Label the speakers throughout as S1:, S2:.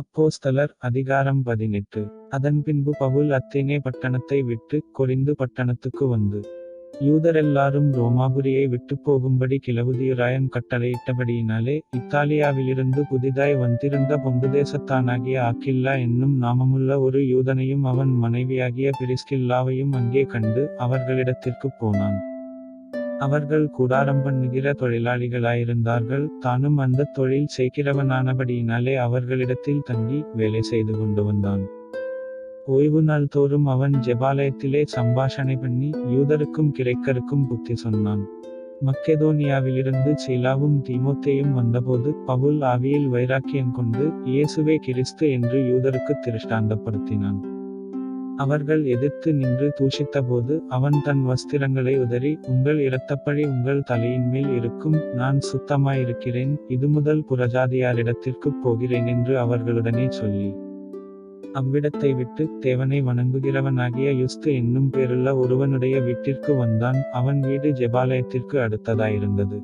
S1: அப்போஸ்தலர் அதிகாரம் பதினெட்டு. அதன் பின்பு பவுல் அத்தேனே பட்டணத்தை விட்டு கொரிந்து பட்டணத்துக்கு வந்து. யூதரெல்லாரும் ரோமாபுரியை விட்டு போகும்படி கிளவுதியுராயன் கட்டளையிட்டபடியினாலே இத்தாலியாவிலிருந்து புதிதாய் வந்திருந்த பொந்துதேசத்தானாகிய ஆக்கில்லா என்னும் நாமமுள்ள ஒரு யூதனையும் அவன் மனைவியாகிய பிரிஸ்கில்லாவையும் அங்கே கண்டு அவர்களிடத்திற்குப் போனான். அவர்கள் கூடாரம் பண்ணுகிற தொழிலாளிகளாயிருந்தார்கள். தானும் அந்த தொழில் செய்கிறவனானபடியினாலே அவர்களிடத்தில் தங்கி வேலை செய்து கொண்டு வந்தான். ஓய்வு நாள் தோறும் அவன் ஜெபாலயத்திலே சம்பாஷணை பண்ணி யூதருக்கும் கிரைக்கருக்கும் புத்தி சொன்னான். மக்கெதோனியாவிலிருந்து சீலாவும் தீமோத்தேயும் வந்தபோது பவுல் ஆவியில் வைராக்கியம் கொண்டு இயேசுவே கிறிஸ்து என்று யூதருக்கு திருஷ்டாந்தப்படுத்தினான். அவர்கள் எதிர்த்து நின்று தூஷித்தபோது அவன் தன் வஸ்திரங்களை உதறி உங்கள் இரத்தப்பழி உங்கள் தலையின் மேல் இருக்கும் நான் சுத்தமாயிருக்கிறேன் இது முதல் புறஜாதியாரிடத்திற்குப் போகிறேன் என்று அவர்களுடனே சொல்லி. அவ்விடத்தை விட்டு தேவனை வணங்குகிறவனாகிய யுஸ்து என்னும் பேருள்ள ஒருவனுடைய வீட்டிற்கு வந்தான் அவன் வீடு ஜெபாலயத்திற்கு அடுத்ததாயிருந்தது.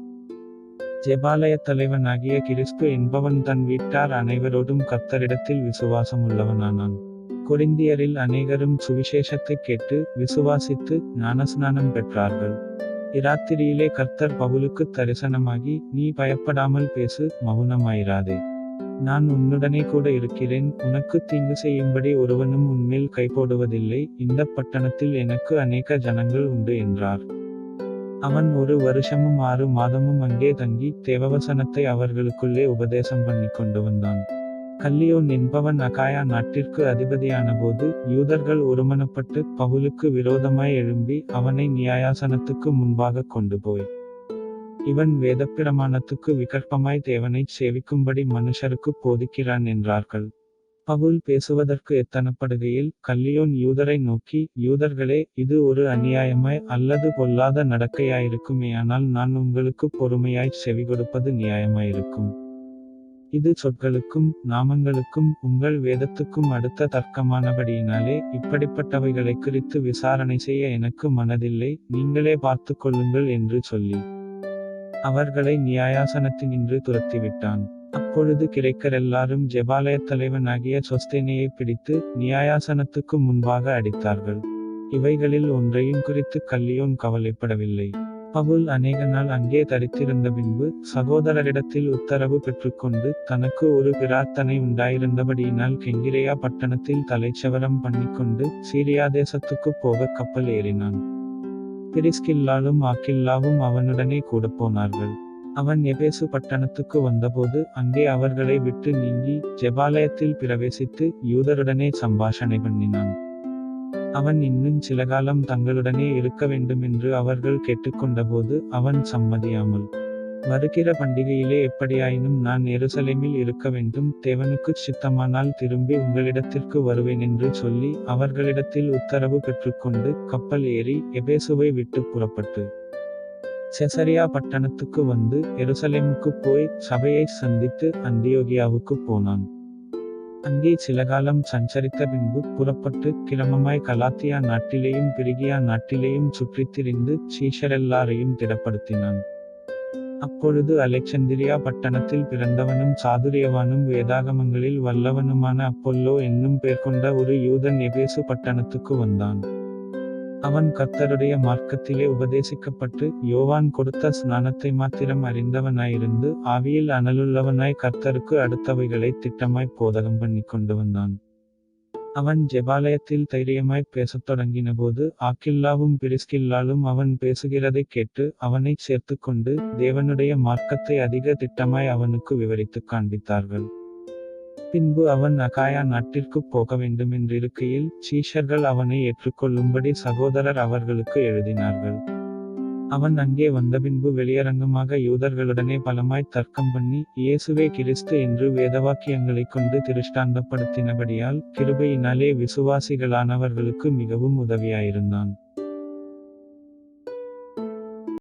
S1: ஜெபாலய தலைவனாகிய கிறிஸ்து என்பவன் தன் வீட்டார் அனைவரோடும் கத்தரிடத்தில் விசுவாசம் உள்ளவனானான் கொரிந்தியரில் அநேகரும் சுவிசேஷத்தை கேட்டு விசுவாசித்து ஞானஸ்நானம் பெற்றார்கள். இராத்திரியிலே கர்த்தர் பவுலுக்கு தரிசனமாகி நீ பயப்படாமல் பேசு மௌனமாயிராதே. நான் உன்னுடனே கூட இருக்கிறேன். உனக்கு தீங்கு செய்யும்படி ஒருவனும் உன்மேல் கைபோடுவதில்லை. இந்த பட்டணத்தில் எனக்கு அநேக ஜனங்கள் உண்டு என்றார். அவன் ஒரு வருஷமும் ஆறு மாதமும் அங்கே தங்கி தேவவசனத்தை அவர்களுக்குள்ளே உபதேசம் பண்ணி கொண்டு வந்தான். கல்லியோன் என்பவன் அகாயா நாட்டிற்கு அதிபதியான போது யூதர்கள் ஒருமனப்பட்டு பவுலுக்கு விரோதமாய் எழும்பி அவனை நியாயாசனத்துக்கு முன்பாக கொண்டு போய் இவன் வேதப்பிரமாணத்துக்கு விகற்பமாய் தேவனைச் சேவிக்கும்படி மனுஷருக்கு போதிக்கிறான் என்றார்கள். பவுல் பேசுவதற்கு எத்தனப்படுகையில் கல்லியோன் யூதரை நோக்கி யூதர்களே இது ஒரு அநியாயமாய் அல்லது பொல்லாத நடக்கையாயிருக்குமேயானால் நான் உங்களுக்கு பொறுமையாய் செவி கொடுப்பது நியாயமாயிருக்கும். இது சொற்களுக்கும் நாமங்களுக்கும் உங்கள் வேதத்துக்கும் அடுத்த தர்க்கமானபடியினாலே இப்படிப்பட்டவைகளை குறித்து விசாரணை செய்ய எனக்கு மனதில்லை நீங்களே பார்த்து கொள்ளுங்கள் என்று சொல்லி. அவர்களை நியாயாசனத்தினின்று துரத்திவிட்டான். அப்பொழுது கிரைக்கர் எல்லாரும் ஜெபாலய தலைவனாகிய சொஸ்தேனையை பிடித்து நியாயாசனத்துக்கு முன்பாக அடித்தார்கள். இவைகளில் ஒன்றையும் குறித்து கல்லியோன் கவலைப்படவில்லை. பவுல் அநேக நாள் அங்கே தரித்திருந்த பின்பு சகோதரரிடத்தில் உத்தரவு பெற்றுக்கொண்டு தனக்கு ஒரு பிரார்த்தனை உண்டாயிருந்தபடியினால் கெங்கிரேயா பட்டணத்தில் தலைச்சவரம் பண்ணிக்கொண்டு சீரியா தேசத்துக்கு போக கப்பல் ஏறினான். பிரிஸ்கில்லாலும் ஆக்கில்லாவும் அவனுடனே கூட போனார்கள். அவன் எபேசு பட்டணத்துக்கு வந்தபோது அங்கே அவர்களை விட்டு நீங்கி ஜெபாலயத்தில் பிரவேசித்து யூதருடனே சம்பாஷணை பண்ணினான். அவன் இன்னும் சில காலம் தங்களுடனே இருக்க வேண்டும் என்று அவர்கள் கேட்டுக்கொண்டபோது அவன் சம்மதியாமல் வருகிற பண்டிகையிலே எப்படியாயினும் நான் எருசலேமில் இருக்க வேண்டும் தேவனுக்கு சித்தமானால் திரும்பி உங்களிடத்திற்கு வருவேன் என்று சொல்லி அவர்களிடத்தில் உத்தரவு பெற்றுக்கொண்டு கப்பல் ஏறி எபேசுவை விட்டு புறப்பட்டு செசரியா பட்டணத்துக்கு வந்து எருசலேமுக்கு போய் சபையை சந்தித்து அந்தியோகியாவுக்கு போனான். அங்கே சில காலம் சஞ்சரித்த பின்பு புறப்பட்டு கிளமமாய் கலாத்தியா நாட்டிலேயும் பிரிகியா நாட்டிலேயும் சுற்றித் திரிந்து சீஷரெல்லாரையும் திடப்படுத்தினான். அப்பொழுது அலெக்சந்திரியா பட்டணத்தில் பிறந்தவனும் சாதுரியவானும் வேதாகமங்களில் வல்லவனுமான அப்பொல்லோ என்னும் பேர் கொண்ட ஒரு யூதன் எபேசு பட்டணத்துக்கு வந்தான். அவன் கர்த்தருடைய மார்க்கத்திலே உபதேசிக்கப்பட்டு யோவான் கொடுத்த ஸ்நானத்தை மாத்திரம் அறிந்தவனாயிருந்து ஆவியில் அனலுள்ளவனாய் கர்த்தருக்கு அடுத்தவைகளை திட்டமாய் போதகம் பண்ணி கொண்டு வந்தான். அவன் ஜெபாலயத்தில் தைரியமாய் பேசத் தொடங்கினபோது ஆக்கில்லாவும் பிரிஸ்கில்லாலும் அவன் பேசுகிறதைக் கேட்டு அவனை சேர்த்து கொண்டு தேவனுடைய மார்க்கத்தை அதிக திட்டமாய் அவனுக்கு விவரித்துக் காண்பித்தார்கள். பின்பு அவன் அகாயா நாட்டிற்கு போக வேண்டுமென்றிருக்கையில் சீஷர்கள் அவனை ஏற்றுக்கொள்ளும்படி சகோதரர் அவர்களுக்கு எழுதினார்கள். அவன் அங்கே வந்த பின்பு வெளியரங்கமாக யூதர்களுடனே பலமாய் தர்க்கம் பண்ணி இயேசுவே கிறிஸ்து என்று வேதவாக்கியங்களைக் கொண்டு திருஷ்டாந்தப்படுத்தினபடியால் கிருபையினாலே விசுவாசிகளானவர்களுக்கு மிகவும் உதவியாயிருந்தான்.